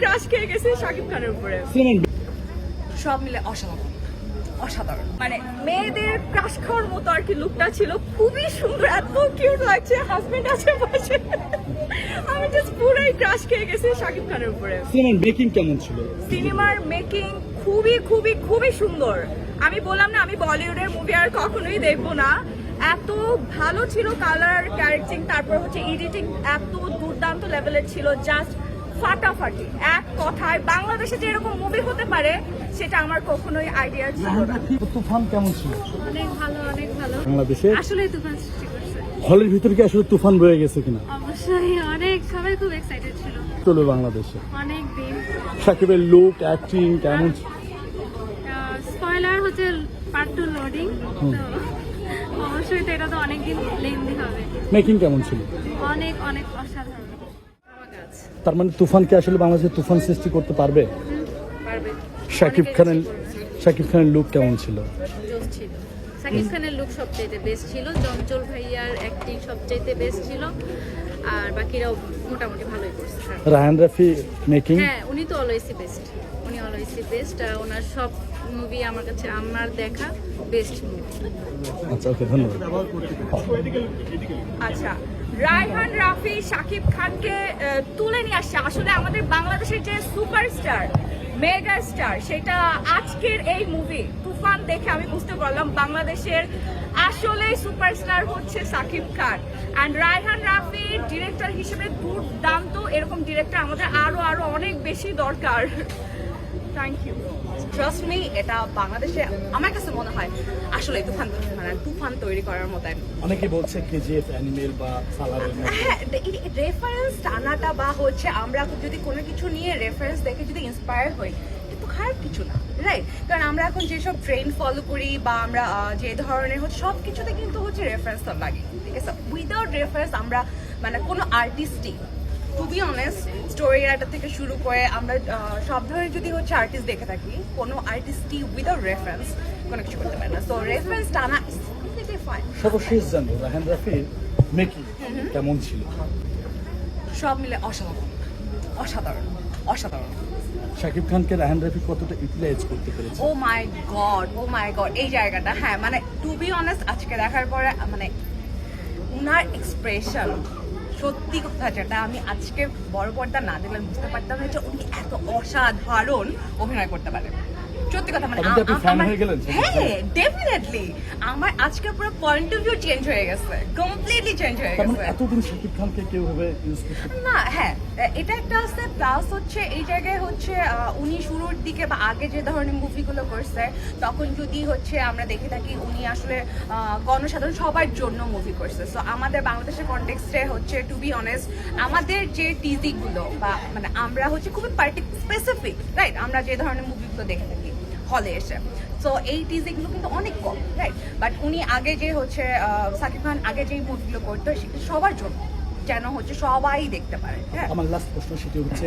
Crush খেয়ে গেছি শাকিব খানের উপরে। সব মিলে অসাধারণ। অসাধারণ। মানে মেয়েদের ক্রাশ খাওয়ার মতো আর কি লুকটা ছিল। খুবই সুন্দর এত কিউট লাগছে। হাজবেন্ড আছে পাশে আমি জাস্ট পুরাই ক্রাশ খেয়ে গেছি শাকিব খানের উপরে। সিনেমার মেকিং কেমন ছিল? সিনেমার মেকিং খুবই খুবই খুবই সুন্দর। আমি বললাম না আমি বলিউডের মুভি আর কখনোই দেখব না। এত ভালো ছিল কালার ক্যারেক্টারিং তারপর হচ্ছে এডিটিং এত দুর্দান্ত লেভেলের ছিল। জাস্ট ফাটাফাটি। এক কথায় বাংলাদেশে যে এরকম মুভি হতে পারে সেটা আমার কখনোই আইডিয়া ছিল না। তুফান কেমন ছিল? অনেক ভালো অনেক ভালো। বাংলাদেশে? আসলে তুফান সৃষ্টি করছে। হলের ভিতরে কি আসলে তুফান বয়ে গেছে কিনা? অবশ্যই অনেক সবাই খুব এক্সাইটেড ছিল। চলবে বাংলাদেশে। অনেক দিন। সাকিবের লুক অ্যাক্টিং কেমন ছিল? স্পয়লার হচ্ছে পার্ট টু লোডিং তো অবশ্যই তো এটা তো অনেক দিন লেন্দি হবে। মেকিং কেমন ছিল? অনেক অনেক অসাধারণ। তার মানে তুফান কি আসলে বাংলাদেশে তুফান সৃষ্টি করতে পারবে? পারবে। শাকিব খানের শাকিব খানের লুক কেমন ছিল? সাকিব খানের লুক সবচাইতে বেস্ট ছিল। চঞ্চল ভাইয়ার অ্যাক্টিং সবচাইতে বেস্ট ছিল। আর বাকিরাও মোটামুটি ভালোই করছে। রাহান রাফি মেকিং হ্যাঁ উনি তো অলওয়েজই বেস্ট উনি অলওয়েজই বেস্ট ওনার সব মুভি আমার কাছে আমার দেখা বেস্ট মুভি আচ্ছা ওকে ধন্যবাদ। আচ্ছা। রায়হান, রাফি শাকিব খানকে তুলে নিয়ে আসছে। আসলে আমাদের বাংলাদেশের যে সুপারস্টার, মেগা স্টার, সেটা আজকের এই মুভি তুফান দেখে আমি বুঝতে পারলাম বাংলাদেশের আসলে সুপারস্টার হচ্ছে শাকিব খান। অ্যান্ড রায়হান, রাফি ডিরেক্টর হিসেবে দুর্দান্ত, এরকম ডিরেক্টর আমাদের আরও আরও অনেক বেশি দরকার। থ্যাংক ইউ ট্রাস্ট মি এটা বাংলাদেশে আমার কাছে মনে হয় আসলে তুফান মানে তুফান তৈরি করার মতো অনেকে বলছে কেজিএফ অ্যানিমেল বা সালারের হ্যাঁ রেফারেন্স টানাটা বা হচ্ছে আমরা যদি কোনো কিছু নিয়ে রেফারেন্স দেখে যদি ইন্সপায়ার হই এটা তো খারাপ কিছু না রাইট কারণ আমরা এখন যেসব ট্রেন্ড ফলো করি বা আমরা যে ধরনের হচ্ছে সব কিছুতে কিন্তু হচ্ছে রেফারেন্স লাগে ঠিক আছে? উইদাউট রেফারেন্স আমরা মানে কোনো আর্টিস্টই to be honest story writer থেকে শুরু করে আমরা সব ধরনের যদি হচ্ছে আর্টিস্ট দেখে থাকি কোনো আর্টিস্টই উইদাউট রেফারেন্স কোনো কিছু করতে পারে না। সো রেফারেন্স টানা সর্বশেষ জানব রাহান রাফির মেকিং কেমন ছিল? সব মিলে অসাধারণ। অসাধারণ। অসাধারণ। শাকিব খানকে রাহান রাফি কতটা ইউটিলাইজ করতে পেরেছে? ও মাই গড ও মাই গড এই জায়গাটা হ্যাঁ মানে টু বি অনেস্ট আজকে দেখার পরে মানে উনার এক্সপ্রেশন সত্যি কথা যেটা আমি আজকে বড় পর্দা না দেখলে বুঝতে পারতাম না যে উনি এত অসাধারণ অভিনয় করতে পারেন। সত্যি কথা মানে হ্যাঁ ডেফিনেটলি আমার আজকে পুরো পয়েন্ট অফ ভিউ চেঞ্জ হয়ে গেছে কমপ্লিটলি চেঞ্জ হয়ে মানে গেছে। এতদিন শাকিব খানকে কেউ ইউজ না হ্যাঁ এটা একটা আছে প্লাস হচ্ছে এই জায়গায় হচ্ছে উনি শুরুর দিকে বা আগে যে ধরনের মুভিগুলো করছে তখন যদি হচ্ছে আমরা দেখে থাকি উনি আসলে গণসাধারণ সবার জন্য মুভি করছে। সো আমাদের বাংলাদেশের কনটেক্সটে হচ্ছে টু বি অনেস্ট আমাদের যে টিজিগুলো বা মানে আমরা হচ্ছে খুবই পার্টি স্পেসিফিক রাইট আমরা যে ধরনের মুভিগুলো দেখে থাকি। হলে এসে। সো এই টিজিগুলো কিন্তু অনেক কম রাইট বাট উনি আগে যে হচ্ছে সাকিব খান আগে যে মুভিগুলো করতো সেটা সবার জন্য যেন হচ্ছে সবাই দেখতে পারে হ্যাঁ? আমার লাস্ট প্রশ্ন সেটি হচ্ছে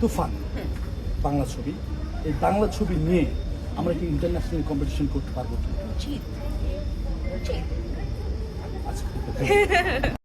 তুফান বাংলা ছবি। এই বাংলা ছবি নিয়ে আমরা কি ইন্টারন্যাশনাল কম্পিটিশন করতে পারব? কি উচিত। উচিত। আচ্ছা